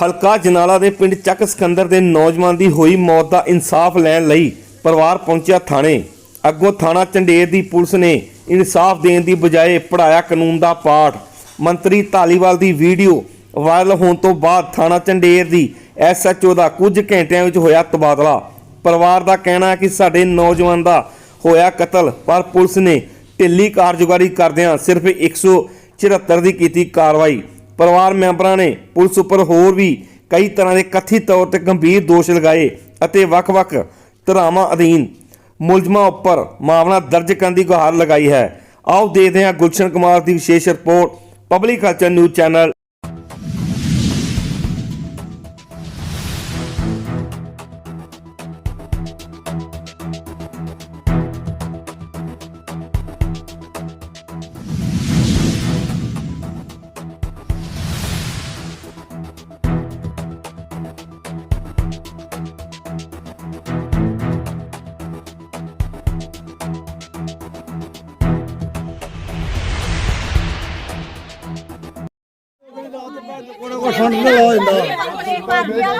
ਹਲਕਾ ਜਨਾਲਾ ਦੇ ਪਿੰਡ ਚੱਕ ਸਿਕੰਦਰ ਦੇ ਨੌਜਵਾਨ ਦੀ ਹੋਈ ਮੌਤ ਦਾ ਇਨਸਾਫ ਲੈਣ ਲਈ ਪਰਿਵਾਰ ਪਹੁੰਚਿਆ ਥਾਣੇ। ਅੱਗੋਂ ਥਾਣਾ ਚੰਡੇਰ ਦੀ ਪੁਲਿਸ ਨੇ ਇਨਸਾਫ ਦੇਣ ਦੀ ਬਜਾਏ ਪੜਾਇਆ ਕਾਨੂੰਨ ਦਾ ਪਾਠ। ਮੰਤਰੀ ਧਾਲੀਵਾਲ ਦੀ ਵੀਡੀਓ ਵਾਇਰਲ ਹੋਣ ਤੋਂ ਬਾਅਦ ਥਾਣਾ ਚੰਡੇਰ ਦੀ ਐਸਐਚਓ ਦਾ ਕੁਝ ਘੰਟਿਆਂ ਵਿੱਚ ਹੋਇਆ ਤਬਾਦਲਾ। ਪਰਿਵਾਰ ਦਾ ਕਹਿਣਾ ਹੈ ਕਿ ਸਾਡੇ ਨੌਜਵਾਨ ਦਾ ਹੋਇਆ ਕਤਲ, ਪਰ ਪੁਲਿਸ ਨੇ ਢਿੱਲੀ ਕਾਰਜਕਾਰੀ ਕਰਦਿਆਂ ਸਿਰਫ 174 ਦੀ ਕੀਤੀ ਕਾਰਵਾਈ। ਪਰਿਵਾਰ ਮੈਂਬਰਾਂ ਨੇ ਪੁਲਿਸ ਉੱਪਰ ਹੋਰ ਵੀ ਕਈ ਤਰ੍ਹਾਂ ਦੇ ਕਥਿਤ ਤੌਰ ਤੇ ਗੰਭੀਰ ਦੋਸ਼ ਲਗਾਏ ਅਤੇ ਵੱਖ-ਵੱਖ ਧਾਰਾਵਾਂ ਅਧੀਨ ਮੁਲਜ਼ਮਾਂ ਉੱਪਰ ਮਾਮਲਾ ਦਰਜ ਕਰਨ ਦੀ ਗੁਹਾਰ ਲਗਾਈ ਹੈ। ਆਓ ਦੇਖਦੇ ਹਾਂ ਗੁਲਸ਼ਨ ਕੁਮਾਰ ਦੀ ਵਿਸ਼ੇਸ਼ report public culture news channel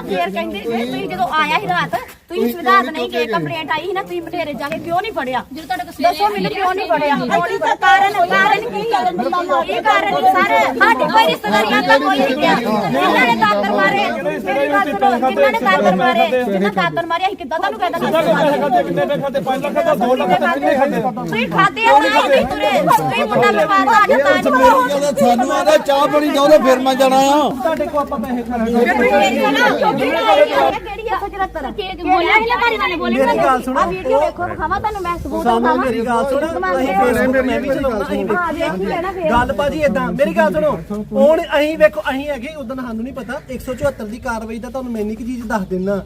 ਫੇਰ ਕਹਿੰਦੇ ਸੀ ਤੁਸੀਂ ਜਦੋਂ ਆਇਆ ਸੀ ਰਾਤ ਤੁਸੀਂ ਸੁਧਾਰ ਨਹੀਂ ਗਏ ਕੰਪਲੇਂਟ ਆਈ ਸੀ ਨਾ ਤੁਸੀਂ ਬਟੇਰੇ ਜਾ ਕੇ ਕਿਉਂ ਨਹੀਂ ਫੜਿਆ ਦੱਸੋ ਮੈਨੂੰ ਕਿਉਂ ਨਹੀਂ ਫੜਿਆ ਕਿਉਂ ਨਹੀਂ ਫੜਿਆ? ਕਾਰਨ ਕਾਰਨ ਕੀ ਕੀ ਕਾਰਨ ਸੀ ਸਰ ਸਾਡੇ ਕੋਈ ਰਿਸ਼ਤੇਦਾਰੀਆਂ ਦਾ ਕੋਈ ਨਹੀਂ ਗਿਆ ਜਿਨ੍ਹਾਂ ਨੇ ਦਾਤਰ ਮਾਰੇ ਮੇਰੀ ਗੱਲ ਸੁਣੋ ਜਿਨ੍ਹਾਂ ਨੇ ਦਾਤਰ ਮਾਰੇ ਜਿਨ੍ਹਾਂ ਦਾਤਰ ਮਾਰੇ ਅਸੀਂ ਕਿੱਦਾਂ ਤੁਹਾਨੂੰ ਕਹਿੰਦਾ ਤੁਸੀਂ ਖਾਦੇ ਆ ਨਹੀਂ ਤੁਰੇ ਤੁਸੀਂ ਮੁੰਡਾ ਬਿਮਾਰ ਆ ਜਾ ਤਾਂ ਨਹੀਂ ਸਾਨੂੰ ਆਦਾ ਚਾਹ ਪਾਣੀ ਦੋ ਤੇ ਫਿਰ ਮੈਂ ਜਾਣਾ ਆ ਮੇਰੀ ਗੱਲ ਸੁਣੋ। ਆ ਵੀਡੀਓ ਵੇਖੋ ਖਾਵਾ ਤੁਹਾਨੂੰ ਮੈਂ ਸਬੂਤ ਸਾਹਮਣੇ ਮੇਰੀ ਗੱਲ ਸੁਣ। ਅਸੀਂ ਫੇਸਬੁੱਕ ਮੈਂ ਵੀ ਚਲਾਉਣਾ ਅਸੀਂ ਹਾਂ ਵੇਖ ਹੀ ਲੈਣਾ ਫੇਰ। ਗੱਲ ਭਾਜੀ ਇਦਾਂ ਮੇਰੀ ਗੱਲ ਸੁਣੋ। ਹੁਣ ਅਸੀਂ ਵੇਖੋ ਅਸੀਂ ਹੈਗੇ ਉਦੋਂ ਸਾਨੂੰ ਨਹੀਂ ਪਤਾ 174 ਦੀ ਕਾਰਵਾਈ ਦਾ ਤੁਹਾਨੂੰ ਮੈਂ ਇੰਨੀ ਕੁ ਚੀਜ਼ ਦੱਸ ਦਿੰਨਾ।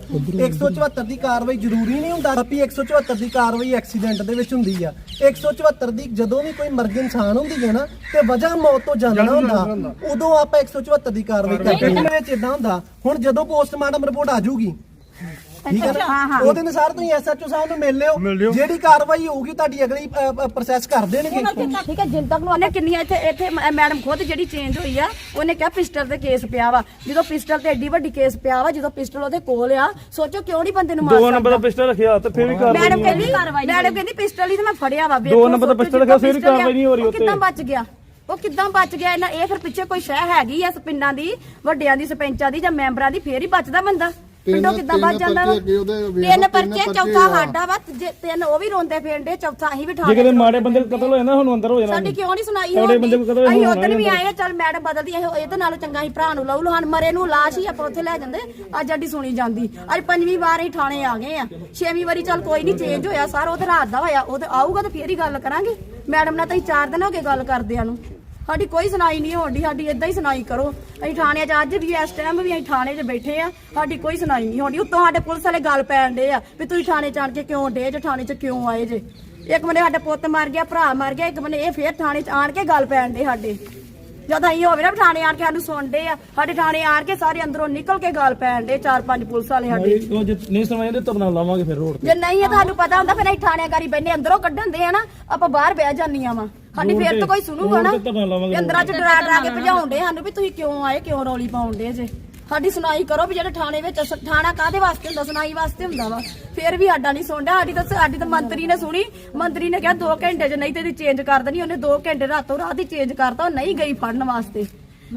174 ਦੀ ਕਾਰਵਾਈ ਜ਼ਰੂਰੀ ਨਹੀਂ ਹੁੰਦਾ ਵੀ 174 ਦੀ ਕਾਰਵਾਈ ਐਕਸੀਡੈਂਟ ਦੇ ਵਿੱਚ ਹੁੰਦੀ ਆ। 174 ਦੀ ਜਦੋਂ ਵੀ ਕੋਈ ਮਰਗ ਇਨਸਾਨ ਹੁੰਦੀ ਹੈ ਨਾ ਤੇ ਵਜ੍ਹਾ ਮੌਤ ਤੋਂ ਜਾਣਨਾ ਹੁੰਦਾ ਉਦੋਂ ਆਪਾਂ 174 ਦੀ ਕਾਰਵਾਈ ਕਰਦੇ ਹਾਂ। ਵਿੱਚ ਇਦਾਂ ਹੁੰਦਾ ਹੁਣ ਜਦੋਂ ਪੋਸਟਮਾਰਟਮ ਰਿਪੋਰਟ ਆ ਜਾਊਗੀ ਠੀਕ ਹੈ ਨਾ? ਉਹਦੇ ਅਨੁਸਾਰ ਤੁਸੀਂ ਐਸਐਚਓ ਸਾਹਿਬ ਨੂੰ ਮਿਲ ਲਿਓ। ਜਿਹੜੀ ਕਾਰਵਾਈ ਹੋਊਗੀ ਤੁਹਾਡੀ ਅਗਲੀ ਪ੍ਰੋਸੈਸ ਕਰ ਦੇਣਗੇ ਠੀਕ ਹੈ ਜਿੰਨ ਤੱਕ ਨੂੰ ਉਹਨੇ ਕਿੰਨੀਆਂ ਇੱਥੇ ਇੱਥੇ ਮ- ਮੈਡਮ ਖੁਦ ਜਿਹੜੀ ਚੇਂਜ ਹੋਈ ਆ ਉਹਨੇ ਕਿਹਾ ਪਿਸਟਲ ਤੇ ਕੇਸ ਪਿਆ ਵਾ। ਜਦੋਂ ਪਿਸਟਲ ਤੇ ਐਡੀ ਵੱਡੀ ਕੇਸ ਪਿਆ ਵਾ ਜਦੋਂ ਪਿਸਟਲ ਉਹਦੇ ਕੋਲ ਆ ਸੋਚੋ ਕਿਉਂ ਨਹੀਂ ਬੰਦੇ ਨੂੰ ਮਾਰ ਦੋ ਨੰਬਰ ਦਾ ਪਿਸਟਲ ਰੱਖਿਆ ਤੇ ਫਿਰ ਵੀ ਕਾਰਵਾਈ ਮੈਡਮ ਕਹਿੰਦੀ ਮੈਡਮ ਕਹਿੰਦੀ ਪਿਸਟਲ ਹੀ ਤੇ ਮੈਂ ਫੜਿਆ ਵਾ ਦੋ ਨੰਬਰ ਦਾ ਪਿਸਟਲ ਰੱਖਿਆ, ਫਿਰ ਵੀ ਕਾਰਵਾਈ ਨਹੀਂ ਹੋ ਰਹੀ ਉਹ ਉੱਤੇ। ਕਿੱਦਾਂ ਬਚ ਗਿਆ? ਉਹ ਕਿੱਦਾਂ ਬਚ ਗਿਆ? ਇਹਨਾਂ ਇਹ ਫਿਰ ਪਿੱਛੇ ਕੋਈ ਸ਼ਹਿ ਹੈਗੀ ਆ ਪਿੰਡਾਂ ਦੀ ਵੱਡਿਆਂ ਦੀ ਸਰਪੰਚਾਂ ਦੀ ਜਾਂ ਮੈਂਬਰਾਂ ਦੀ ਫੇਰ ਹੀ ਬਚਦਾ ਬੰਦਾ। ਪਿੰਡੋਂ ਕਿੱਦਾਂ ਬਚ ਜਾਂਦਾ ਵਾ? ਤਿੰਨ ਪਰਚੇ ਚੌਥਾ ਸਾਡਾ ਵਾ ਜੇ ਤਿੰਨ ਉਹ ਵੀ ਰੋਂਦੇ ਫੇਰਦੇ ਚੌਥਾ ਅਸੀਂ ਵੀ ਠਾ ਜੇ ਕਿਤੇ ਮਾੜੇ ਬੰਦੇ ਦਾ ਕਤਲ ਹੋਇਆ ਨਾ ਹੁਣ ਅੰਦਰ ਹੋ ਜਾਣਾ ਸਾਡੀ ਕਿਉਂ ਨਹੀਂ ਸੁਣਾਈ? ਸਾਡੇ ਬੰਦੇ ਕੋਲ ਕਦੋਂ ਅਸੀਂ ਉਦੋਂ ਵੀ ਆਏ ਆ, ਚੱਲ ਮੈਡਮ ਬਦਲਦੀ ਇਹ ਇਹਦੇ ਨਾਲੋਂ ਚੰਗਾ ਹੀ ਭਰਾ ਨੂੰ ਲਊ ਲਹਾਨ ਮਰੇ ਨੂੰ ਲਾਸ਼ ਹੀ ਆਪਾਂ ਉੱਥੇ ਲੈ ਜਾਂਦੇ ਅੱਜ ਅੱਡੀ ਸੁਣੀ ਜਾਂਦੀ। ਅੱਜ ਪੰਜਵੀਂ ਵਾਰ ਹੀ ਥਾਣੇ ਆ ਗਏ ਆ ਛੇਵੀਂ ਵਾਰੀ ਚੱਲ ਕੋਈ ਨਹੀਂ ਚੇਂਜ ਹੋਇਆ ਸਰ ਉਹ ਤੇ ਰਾਤ ਦਾ ਹੋਇਆ ਉਹ ਤੇ ਆਊਗਾ ਤੇ ਫੇਰ ਹੀ ਗੱਲ ਕਰਾਂਗੇ। ਮੈਡਮ ਨਾਲ ਤਾਂ ਅਸੀਂ ਚਾਰ ਦਿਨ ਹੋ ਗਏ ਗੱਲ ਕਰਦਿਆਂ ਨੂੰ। ਸਾਡੀ ਕੋਈ ਸੁਣਾਈ ਨਹੀਂ ਹੋਣੀ ਸਾਡੀ ਇਦਾਂ ਹੀ ਸੁਣਾਈ ਕਰੋ। ਅਸੀਂ ਥਾਣੇ 'ਚ ਅੱਜ ਵੀ ਇਸ ਟਾਈਮ ਵੀ ਅਸੀਂ ਥਾਣੇ 'ਚ ਬੈਠੇ ਆ ਸਾਡੀ ਕੋਈ ਸੁਣਾਈ ਨਹੀਂ ਹੋਣੀ ਉੱਤੋਂ ਸਾਡੇ ਪੁਲਿਸ ਵਾਲੇ ਗੱਲ ਪੈਣ ਡੇ ਆ ਵੀ ਤੁਸੀਂ ਥਾਣੇ 'ਚ ਆਣ ਕੇ ਕਿਉਂ ਡੇ ਜੇ ਥਾਣੇ 'ਚ ਕਿਉਂ ਆਏ ਜੇ? ਇੱਕ ਬੰਨੇ ਸਾਡੇ ਪੁੱਤ ਮਰ ਗਿਆ ਭਰਾ ਮਰ ਗਿਆ ਇੱਕ ਬੰਨੇ ਇਹ ਫੇਰ ਥਾਣੇ 'ਚ ਆਣ ਕੇ ਗੱਲ ਪੈਣ ਡੇ ਸਾਡੇ। ਜਦ ਅਸੀਂ ਹੋਵੇ ਨਾ ਥਾਣੇ ਆਣ ਕੇ ਸਾਨੂੰ ਸੁਣਦੇ ਆ ਸਾਡੇ ਥਾਣੇ ਆਣ ਕੇ ਸਾਰੇ ਅੰਦਰੋਂ ਨਿਕਲ ਕੇ ਗੱਲ ਪੈਣ ਡੇ ਚਾਰ ਪੰਜ ਪੁਲਿਸ ਵਾਲੇ ਸਾਡੇ। ਉਹ ਜੇ ਨਹੀਂ ਤੇ ਧਰਨਾ ਲਾਵਾਂਗੇ ਫਿਰ ਰੋਡ ਤੇ। ਜੇ ਨਹੀਂ ਹੈ ਤੁਹਾਨੂੰ ਪਤਾ ਹੁੰਦਾ ਫਿਰ ਅਸੀਂ ਥਾਣੇਕਾਰੀ ਬੈਨੇ ਅੰਦਰੋਂ ਕੱਢਣ ਦੇ ਆ ਨਾ ਆਪਾਂ ਬਾਹਰ ਬਹਿ ਜਾਂਦੀਆਂ ਵਾ। ਸਾਡੀ ਫੇਰ ਤਾਂ ਕੋਈ ਸੁਣੂਗਾ ਨਾ। ਅੰਦਰਾਂ ਚ ਡਰਾ ਡਰਾ ਕੇ ਭਜਾਉਂਦੇ ਸਾਨੂੰ ਵੀ ਤੁਸੀਂ ਕਿਉਂ ਆਏ ਕਿਉਂ ਰੌਲੀ ਪਾਉਂਦੇ ਜੇ। ਸਾਡੀ ਸੁਣਾਈ ਕਰੋ ਵੀ ਜਿਹੜੇ ਥਾਣੇ ਵਿੱਚ ਥਾਣਾ ਕਾਦੇ ਵਾਸਤੇ ਹੁੰਦਾ ਸੁਣਾਈ ਵਾਸਤੇ ਹੁੰਦਾ ਵਾ। ਫੇਰ ਵੀ ਸਾਡਾ ਨਹੀਂ ਸੁਣਦਾ। ਸਾਡੀ ਤਾਂ ਸਾਡੀ ਤਾਂ ਮੰਤਰੀ ਨੇ ਸੁਣੀ। ਮੰਤਰੀ ਨੇ ਕਿਹਾ 2 ਘੰਟੇ ਚ ਨਹੀਂ ਤੇ ਇਹਦੀ ਚੇਂਜ ਕਰ ਦੇਣੀ ਉਹਨੇ 2 ਘੰਟੇ ਰਾਤੋਂ ਰਾਤ ਹੀ ਚੇਂਜ ਕਰਤਾ ਉਹ ਨਹੀਂ ਗਈ ਫੜਨ ਵਾਸਤੇ।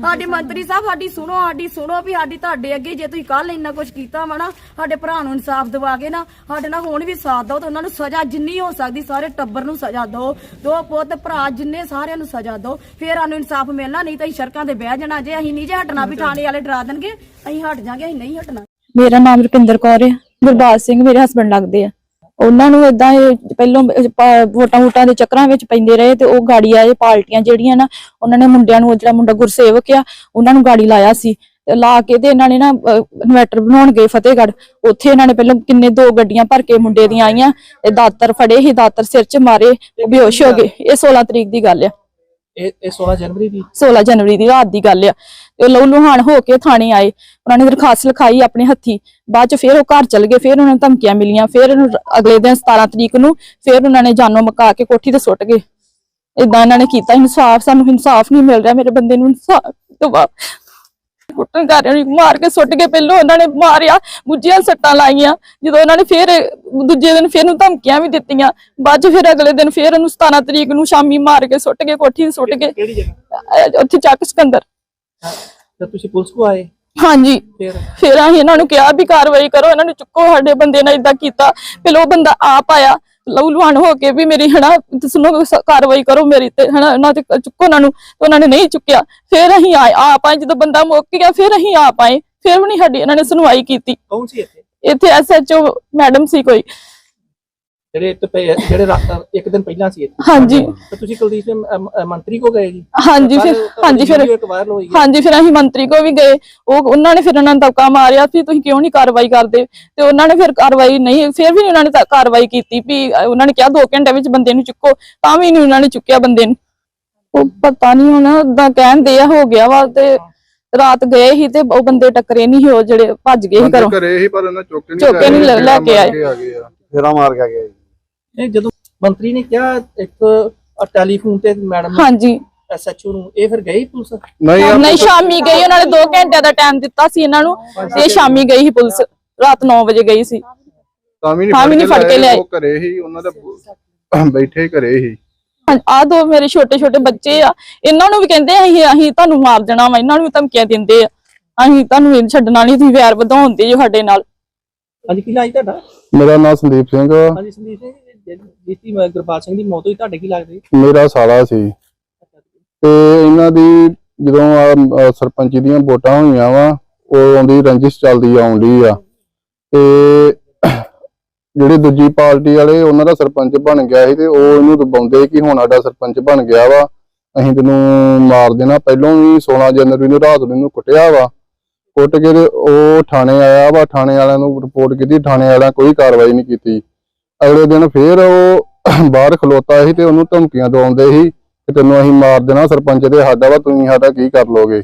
ਸਾਡੇ ਮੰਤਰੀ ਸਾਹਿਬ, ਸਾਡੀ ਸੁਣੋ ਸਾਡੀ ਸੁਣੋ ਵੀ ਸਾਡੀ ਤੁਹਾਡੇ ਅੱਗੇ ਜੇ ਤੁਸੀਂ ਕੱਲ ਇੰਨਾ ਕੁਝ ਕੀਤਾ ਵਾ ਨਾ, ਸਾਡੇ ਭਰਾ ਨੂੰ ਇਨਸਾਫ ਦਿਵਾ ਕੇ ਨਾ, ਸਾਡੇ ਨਾਲ ਹੁਣ ਵੀ ਸਾਥ ਦਿਓ ਤੇ ਉਹਨਾਂ ਨੂੰ ਸਜ਼ਾ ਜਿੰਨੀ ਹੋ ਸਕਦੀ ਸਾਰੇ ਟੱਬਰ ਨੂੰ ਸਜ਼ਾ ਦਿਓ। ਦੋ ਪੁੱਤ, ਭਰਾ ਜਿੰਨੇ ਸਾਰਿਆਂ ਨੂੰ ਸਜ਼ਾ ਦਿਓ। ਫੇਰ ਸਾਨੂੰ ਇਨਸਾਫ ਮਿਲਣਾ, ਨਹੀਂ ਤਾਂ ਅਸੀਂ ਸੜਕਾਂ ਤੇ ਬਹਿ ਜਾਣਾ। ਜੇ ਅਸੀਂ ਨਹੀਂ ਜੇ ਹਟਣਾ ਵੀ ਥਾਣੇ ਵਾਲੇ ਡਰਾ ਦੇਣਗੇ, ਅਸੀਂ ਹਟ ਜਾਾਂਗੇ, ਅਸੀਂ ਨਹੀਂ ਹਟਣਾ। ਮੇਰਾ ਨਾਮ ਰੁਪਿੰਦਰ ਕੌਰ ਹੈ। ਗੁਰਬਾਜ ਸਿੰਘ ਮੇਰੇ ਹਸਬੰਡ ਲੱਗਦੇ ਆ। ਉਹਨਾਂ ਨੂੰ ਇਦਾਂ ਇਹ ਪਹਿਲੋਂ ਵੋਟਾਂ ਵੋਟਾਂ ਦੇ ਚੱਕਰਾਂ ਵਿੱਚ ਪੈਂਦੇ ਰਹੇ ਤੇ ਉਹ ਗਾੜੀ ਆਏ ਪਾਰਟੀਆਂ ਜਿਹੜੀਆਂ ਨਾ, ਉਹਨਾਂ ਨੇ ਮੁੰਡਿਆਂ ਨੂੰ, ਜਿਹੜਾ ਮੁੰਡਾ ਗੁਰਸੇਵਕ ਆ, ਉਹਨਾਂ ਨੂੰ ਗਾੜੀ ਲਾਇਆ ਸੀ। ਤੇ ਲਾ ਕੇ ਤੇ ਇਹਨਾਂ ਨੇ ਨਾ ਇਨਵੈਟਰ ਬਣਾਉਣ ਗਏ ਫਤਿਹਗੜ੍ਹ। ਉੱਥੇ ਇਹਨਾਂ ਨੇ ਪਹਿਲਾਂ ਕਿੰਨੇ ਦੋ ਗੱਡੀਆਂ ਭਰ ਕੇ ਮੁੰਡੇ ਦੀਆਂ ਆਈਆਂ ਤੇ ਦਾਤਰ ਫੜੇ ਹੀ ਦਾਤਰ ਸਿਰ 'ਚ ਮਾਰੇ, ਉਹ ਬੇਹੋਸ਼ ਹੋ ਗਏ। ਇਹ 16 ਤਰੀਕ ਦੀ ਗੱਲ ਆ। ਇਹ ਇਹ 16 ਜਨਵਰੀ ਦੀ? 16 ਜਨਵਰੀ ਦੀ ਰਾਤ ਦੀ ਗੱਲ ਆ। ਤੇ ਉਹ ਲਹੂ ਲੁਹਾਨ ਹੋ ਕੇ ਥਾਣੇ ਆਏ। ਉਹਨਾਂ ਨੇ ਦਰਖਾਸਤ ਲਿਖਾਈ ਆਪਣੇ ਹੱਥੀ। ਬਾਅਦ ਚ ਫਿਰ ਉਹ ਘਰ ਚਲ ਗਏ। ਫਿਰ ਉਹਨਾਂ ਨੂੰ ਧਮਕੀਆਂ ਮਿਲੀਆਂ। ਫਿਰ ਉਹਨੂੰ ਅਗਲੇ ਦਿਨ 17 ਤਰੀਕ ਨੂੰ ਫਿਰ ਉਹਨਾਂ ਨੇ ਜਾਨੋਂ ਮਕਾ ਕੇ ਕੋਠੀ ਤੇ ਸੁੱਟ ਗਏ। ਇਦਾਂ ਇਹਨਾਂ ਨੇ ਕੀਤਾ। ਇਨਸਾਫ, ਸਾਨੂੰ ਇਨਸਾਫ ਨਹੀਂ ਮਿਲ ਰਿਹਾ। ਮੇਰੇ ਬੰਦੇ ਨੂੰ ਇਨਸਾਫ ਦਵਾ ਕੁੱਟਣ ਕਰ ਰਹੇ ਮਾਰ ਕੇ ਸੁੱਟ ਕੇ ਪਹਿਲੋਂ ਉਹਨਾਂ ਨੇ ਮਾਰਿਆ ਗੁੱਜੀਆਂ ਸੱਟਾਂ ਲਾਈਆਂ। ਜਦੋਂ ਉਹਨਾਂ ਨੇ ਫਿਰ ਦੂਜੇ ਦਿਨ ਫਿਰ ਨੂੰ ਧਮਕੀਆਂ ਵੀ ਦਿੱਤੀਆਂ। ਬਾਅਦ ਚ ਫਿਰ ਅਗਲੇ ਦਿਨ ਫਿਰ ਉਹਨੂੰ 17 ਤਰੀਕ ਨੂੰ ਸ਼ਾਮੀ ਮਾਰ ਕੇ ਸੁੱਟ ਕੇ ਕੋਠੀ ਤੇ ਸੁੱਟ ਕੇ ਉੱਥੇ ਚੱਕ ਸਿਕੰਦਰ। ਤੇ ਤੁਸੀਂ ਪੁਲਿਸ ਕੋ ਆਏ? ਹਾਂਜੀ। ਫਿਰ? ਫਿਰ ਅਸੀਂ ਇਹਨਾਂ ਨੂੰ ਕਿਹਾ ਵੀ ਕਾਰਵਾਈ ਕਰੋ ਇਹਨਾਂ ਨੂੰ ਚੁੱਕੋ ਸਾਡੇ ਬੰਦੇ ਨੇ ਇਦਾਂ ਕੀਤਾ। ਫਿਰ ਉਹ ਬੰਦਾ ਆਪ ਆਇਆ ਲਹੂ ਲੁਹਾਨ ਹੋ ਕੇ ਵੀ ਮੇਰੀ ਹਨਾ ਸੁਣੋ ਕਾਰਵਾਈ ਕਰੋ ਮੇਰੀ ਤੇ ਹਨਾ ਉਹਨਾਂ ਤੇ ਚੁੱਕੋ ਉਹਨਾਂ ਨੂੰ ਤੇ ਉਹਨਾਂ ਨੇ ਨਹੀਂ ਚੁੱਕਿਆ। ਫਿਰ ਅਸੀਂ ਆਏ ਆਪ ਆਏ ਜਦੋਂ ਬੰਦਾ ਮੁੱਕ ਗਿਆ ਫਿਰ ਅਸੀਂ ਆਪ ਆਏ ਫਿਰ ਵੀ ਨਹੀਂ ਸਾਡੀ ਇਹਨਾਂ ਨੇ ਸੁਣਵਾਈ ਕੀਤੀ। ਕੌਣ ਸੀ ਇੱਥੇ? ਇੱਥੇ ਐਸਐਚਓ ਮੈਡਮ ਸੀ ਕੋਈ। ਜਿਹੜੇ ਪਏ- ਜਿਹੜੇ ਇੱਕ ਦਿਨ ਪਹਿਲਾਂ ਸੀ ਇੱਥੇ। ਹਾਂਜੀ। ਤੇ ਤੁਸੀਂ ਕੁਲਦੀਪ ਸਿੰਘ ਅਮ, ਅਮ, ਮੰਤਰੀ ਕੋ ਗਏ ਜੀ? ਹਾਂਜੀ ਫਿਰ ਹਾਂਜੀ ਫਿਰ ਇੱਕ ਵਾਇਰਲ ਹੋਈ ਹੈ। ਹਾਂਜੀ ਫਿਰ ਅਸੀਂ ਮੰਤਰੀ ਕੋ ਵੀ ਗਏ। ਉਹ ਉਹਨਾਂ ਨੇ ਫਿਰ ਉਹਨਾਂ ਨੂੰ ਦਬਕਾ ਮਾਰਿਆ ਵੀ ਤੁਸੀਂ ਕਿਉਂ ਨਹੀਂ ਕਾਰਵਾਈ ਕਰਦੇ? ਤੇ ਉਹਨਾਂ ਨੇ ਫਿਰ ਕਾਰਵਾਈ ਨਹੀਂ ਫਿਰ ਵੀ ਨੀ ਉਹਨਾਂ ਨੇ ਤਾਂ ਕਾਰਵਾਈ ਕੀਤੀ ਵੀ ਅਹ ਉਹਨਾਂ ਨੇ ਕਿਹਾ 2 ਘੰਟੇ ਵਿੱਚ ਬੰਦੇ ਨੂੰ ਚੁੱਕੋ ਤਾਂ ਵੀ ਨਹੀਂ ਉਹਨਾਂ ਨੇ ਚੁੱਕਿਆ ਬੰਦੇ ਨੂੰ। ਉਹ ਪਤਾ ਨਹੀਂ ਹੁਣ ਉਦਾਂ ਕਹਿੰਦੇ ਆ ਹੋ ਗਿਆ ਵਾ ਤੇ ਰਾਤ ਗਏ ਸੀ ਤੇ ਉਹ ਬੰਦੇ ਟੱਕਰੇ ਨਹੀਂ ਉਹ ਜਿਹੜੇ ਭੱਜ ਗਏ ਸੀ ਘਰੋਂ। ਘਰੇ ਹੀ ਪਰ ਉਹਨਾਂ ਚੁੱਕ ਕੇ ਚੁੱਕ ਕੇ ਨਹੀਂ ਲੈ- ਲੈ ਕੇ ਆਏ। ਆ ਗਏ ਆ। ਫੇਰਾ ਮਾਰ ਕੇ ਗਿਆ ਜੀ। ਇਹ ਜਦੋਂ ਮੰਤਰੀ ਨੇ ਕਿਹਾ ਇੱਕ ਟੈਲੀਫੋਨ ਤੇ ਮੈਡਮ ਹਾਂਜੀ। ਐਸਐਚਓ ਨੂੰ ਇਹ ਫਿਰ ਗਈ ਪੁਲਿਸ? ਨਹੀਂ ਨਹੀਂ ਸ਼ਾਮੀ ਗਈ ਉਹਨਾਂ ਨੇ 2 ਘੰਟੇ ਦਾ ਟਾਈਮ ਦਿੱਤਾ ਸੀ ਇਹਨਾਂ ਨੂੰ। ਤੇ ਸ਼ਾਮੀ ਗਈ ਸੀ ਪੁਲਿਸ ਰਾਤ 9 ਵਜੇ ਗਈ ਸੀ। ਤਾਂ ਵੀ ਨਹੀਂ ਫੜ ਕੇ ਲਿਆਏ। ਉਹ ਘਰੇ ਹੀ ਉਹਨਾਂ ਦੇ ਬੈਠੇ ਘਰੇ ਹੀ। ਆ ਦੋ ਮੇਰੇ ਛੋਟੇ ਛੋਟੇ ਬੱਚੇ ਆ। ਇਹਨਾਂ ਨੂੰ ਵੀ ਕਹਿੰਦੇ ਆ, ਅਸੀਂ ਅਸੀਂ ਤੁਹਾਨੂੰ ਮਾਰ ਦੇਣਾ ਵਾ ਇਹਨਾਂ ਨੂੰ ਵੀ ਧਮਕੀਆਂ ਦਿੰਦੇ ਆ। ਅਸੀਂ ਤੁਹਾਨੂੰ ਇਹ ਛੱਡਣਾ ਨਹੀਂ ਤੁਸੀਂ ਵੈਰ ਵਧਾਉਂਦੇ ਜੋ ਸਾਡੇ ਨਾਲ। ਹਾਂਜੀ ਕੀ ਲਾਜ ਤੁਹਾਡਾ? ਮੇਰਾ ਨਾਮ ਸੰਦੀਪ ਸਿੰਘ ਹਾਂਜੀ ਸੰਦੀਪ ਸਿੰਘ ਜਿੱਤੀ ਗੁਰਪਾਲ ਸਿੰਘ ਦੀ ਮੌਤ ਹੋਈ, ਤੁਹਾਡੇ ਕੀ ਲੱਗਦੀ? ਮੇਰਾ ਸਾਲਾ ਸੀ। ਤੇ ਇਹਨਾਂ ਦੀ ਜਦੋਂ ਆ ਸਰਪੰਚੀ ਦੀਆਂ ਵੋਟਾਂ ਹੋਈਆਂ ਵਾ, ਉਹ ਆਉਂਦੀ ਰੰਜਿਸ਼ ਚੱਲਦੀ ਆਉਂਦੀ ਆ। ਤੇ ਜਿਹੜੀ ਦੂਜੀ ਪਾਰਟੀ ਵਾਲੇ, ਉਹਨਾਂ ਦਾ ਸਰਪੰਚ ਬਣ ਗਿਆ ਸੀ ਤੇ ਉਹ ਇਹਨੂੰ ਦਬਾਉਂਦੇ ਕਿ ਹੁਣ ਸਾਡਾ ਸਰਪੰਚ ਬਣ ਗਿਆ ਵਾ। ਅਸੀਂ ਤੈਨੂੰ ਮਾਰ ਦੇਣਾ। ਪਹਿਲਾਂ ਵੀ 16 ਜਨਵਰੀ ਨੂੰ ਰਾਤ ਨੂੰ ਇਹਨੂੰ ਕੁੱਟਿਆ ਵਾ। ਕੁੱਟ ਕੇ ਤੇ ਉਹ ਥਾਣੇ ਆਇਆ ਵਾ। ਥਾਣੇ ਵਾਲਿਆਂ ਨੂੰ ਰਿਪੋਰਟ ਕੀਤੀ। ਥਾਣੇ ਵਾਲਿਆਂ ਕੋਈ ਕਾਰਵਾਈ ਨਹੀਂ ਕੀਤੀ। ਅਗਲੇ ਦਿਨ ਫੇਰ ਉਹ ਬਾਹਰ ਖਲੋਤਾ ਸੀ ਤੇ ਉਹਨੂੰ ਧਮਕੀਆਂ ਦਵਾਉਂਦੇ ਸੀ ਕਿ ਤੈਨੂੰ ਅਸੀਂ ਮਾਰ ਦੇਣਾ, ਸਰਪੰਚ ਤੇ ਸਾਡਾ ਵਾ ਤੁਸੀਂ ਸਾਡਾ ਕੀ ਕਰ ਲੋਗੇ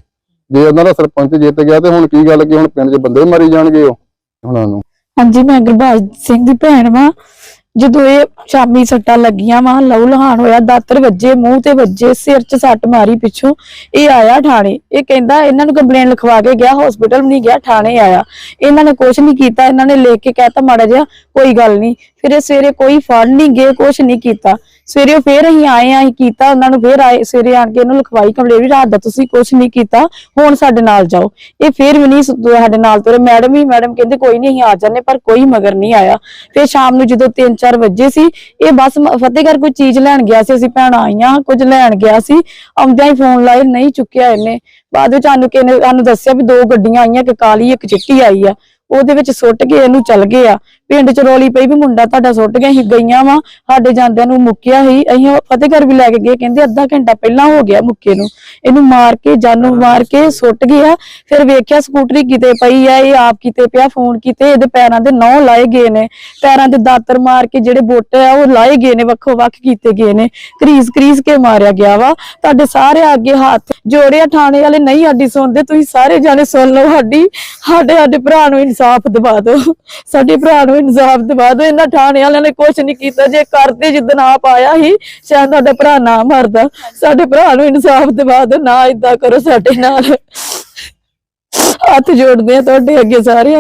ਜੇ ਉਹਨਾਂ ਦਾ ਸਰਪੰਚ ਜਿੱਤ ਗਿਆ ਤੇ ਹੁਣ ਕੀ ਗੱਲ ਕਿ, ਹੁਣ ਪਿੰਡ 'ਚ ਬੰਦੇ ਮਾਰੀ ਜਾਣਗੇ ਉਹ, ਉਹਨਾਂ ਨੂੰ। ਹਾਂਜੀ, ਮੈਂ ਗੁਰਬਾਜ ਸਿੰਘ ਦੀ ਭੈਣ ਵਾਂ। ਜਦੋਂ ਇਹ ਸ਼ਾਮੀ ਸੱਟਾਂ ਲੱਗੀਆਂ ਵਾਂ, ਲਹੂ ਲਹਾਨ ਹੋਇਆ, ਦਾਤਰ ਵੱਜੇ ਮੂੰਹ ਤੇ ਵੱਜੇ, ਸਿਰ 'ਚ ਸੱਟ ਮਾਰੀ ਪਿੱਛੋਂ। ਇਹ ਆਇਆ ਥਾਣੇ। ਇਹ ਕਹਿੰਦਾ ਇਹਨਾਂ ਨੂੰ ਕੰਪਲੇਨ ਲਿਖਵਾ ਕੇ ਗਿਆ ਹਸਪੀਟਲ ਨਹੀਂ ਗਿਆ, ਥਾਣੇ ਆਇਆ। ਇਹਨਾਂ ਨੇ ਕੁਝ ਨਹੀਂ ਕੀਤਾ, ਇਹਨਾਂ ਨੇ ਲਿਖ ਕੇ ਕਹਿਤਾ ਮਾੜਾ ਜਿਹਾ, ਕੋਈ ਗੱਲ ਨਹੀਂ। ਫਿਰ ਇਹ ਸਵੇਰੇ ਕੋਈ ਫੜ ਨਹੀਂ ਗਏ ਕੁਝ ਨਹੀਂ ਕੀਤਾ। ਸਵੇਰੇ ਉਹ ਫੇਰ ਅਸੀਂ ਆਏ ਆ ਅਸੀਂ ਕੀਤਾ, ਉਹਨਾਂ ਨੂੰ ਫੇਰ ਆਏ, ਸਵੇਰੇ ਆਣ ਕੇ ਇਹਨੂੰ ਲਿਖਵਾਈ ਕੰਪਲੇਨ ਵੀ, ਰਾਤ ਦਾ ਤੁਸੀਂ ਕੁਝ ਨਹੀਂ ਕੀਤਾ, ਹੁਣ ਸਾਡੇ ਨਾਲ ਜਾਓ। ਇਹ ਫੇਰ ਵੀ ਨਹੀਂ ਸਾਡੇ ਨਾਲ ਤੁਰੇ। ਮੈਡਮ ਹੀ ਮੈਡਮ ਕਹਿੰਦੇ ਕੋਈ ਨਹੀਂ, ਅਸੀਂ ਆ ਜਾਂਦੇ, ਪਰ ਕੋਈ ਮਗਰ ਨਹੀਂ ਆਇਆ। ਫਿਰ ਸ਼ਾਮ ਨੂੰ ਜਦੋਂ 3-4 ਵਜੇ ਸੀ, ਇਹ ਬਸ ਫਤਿਹਗੜ੍ਹ ਕੋਈ ਚੀਜ਼ ਲੈਣ ਗਿਆ ਸੀ, ਅਸੀਂ ਭੈਣਾਂ ਆਈਆਂ, ਕੁਝ ਲੈਣ ਗਿਆ ਸੀ। ਆਉਂਦਿਆਂ ਹੀ ਫੋਨ ਲਾਏ, ਨਹੀਂ ਚੁੱਕਿਆ ਇਹਨੇ। ਬਾਅਦ ਵਿੱਚ ਸਾਨੂੰ ਕਿਨੇ ਸਾਨੂੰ ਦੱਸਿਆ ਵੀ ਦੋ ਗੱਡੀਆਂ ਆਈਆਂ, ਇੱਕ ਕਾਲੀ, ਇੱਕ ਚਿੱਟੀ ਆਈ ਆ। ਉਹਦੇ ਵਿੱਚ ਸੁੱਟ ਕੇ ਇਹਨੂੰ ਚੱਲ ਗਏ ਆ। ਪਿੰਡ ਚ ਰੋਲੀ ਪਈ ਵੀ ਮੁੰਡਾ ਤੁਹਾਡਾ ਸੁੱਟ ਗਿਆ ਅਸੀਂ ਗਈਆਂ ਵਾ ਸਾਡੇ ਜਾਂਦਿਆਂ ਨੂੰ ਮੁੱਕਿਆ ਸੀ ਅਸੀਂ ਫਤਿਹਗੜ੍ਹ ਵੀ ਲੈ ਕੇ ਗਏ ਕਹਿੰਦੇ ਅੱਧਾ ਘੰਟਾ ਪਹਿਲਾਂ ਹੋ ਗਿਆ ਮੁੱਕੇ ਨੂੰ। ਇਹਨੂੰ ਮਾਰ ਕੇ ਜਾਨੋਂ ਮਾਰ ਕੇ ਸੁੱਟ ਗਿਆ ਫਿਰ ਵੇਖਿਆ ਸਕੂਟਰੀ ਕਿਤੇ ਪਈ ਆ ਇਹ ਆਪ ਕਿਤੇ ਪਿਆ ਫੋਨ ਕਿਤੇ ਇਹਦੇ ਪੈਰਾਂ ਦੇ ਨੌ ਲਾਏ ਗਏ ਨੇ। ਪੈਰਾਂ ਤੇ ਦਾਤਰ ਮਾਰ ਕੇ ਜਿਹੜੇ ਬੋਟੇ ਆ ਉਹ ਲਾਏ ਗਏ ਨੇ ਵੱਖੋ ਵੱਖ ਕੀਤੇ ਗਏ ਨੇ। ਕਰੀਸ ਕਰੀਸ ਕੇ ਮਾਰਿਆ ਗਿਆ ਵਾ। ਤੁਹਾਡੇ ਸਾਰੇ ਅੱਗੇ ਹੱਥ ਜੋੜਿਆ ਥਾਣੇ ਵਾਲੇ ਨਹੀਂ ਸਾਡੀ ਸੁਣਦੇ ਤੁਸੀਂ ਸਾਰੇ ਜਾਣੇ ਸੁਣ ਲਓ ਸਾਡੀ ਸਾਡੇ ਸਾਡੇ ਭਰਾ ਨੂੰ ਇਨਸਾਫ ਦਿਵਾ ਦਿਓ। ਸਾਡੇ ਭਰਾ ਨੂੰ ਇਨਸਾਫ ਦਿਵਾ ਦਿਓ ਇਹਨਾਂ ਥਾਣੇ ਵਾਲਿਆਂ ਨੇ ਕੁਝ ਨਹੀਂ ਕੀਤਾ। ਜੇ ਕਰਦੇ ਜਿੱਦਣ ਆਪ ਆਇਆ ਸੀ, ਸ਼ਾਇਦ ਸਾਡਾ ਭਰਾ ਨਾ ਮਰਦਾ। ਸਾਡੇ ਭਰਾ ਨੂੰ ਇਨਸਾਫ ਦਿਵਾ ਦਿਓ ਨਾ ਇਦਾਂ ਕਰੋ ਸਾਡੇ ਨਾਲ। ਹੱਥ ਜੋੜਦੇ ਆ ਤੁਹਾਡੇ ਅੱਗੇ ਸਾਰਿਆਂ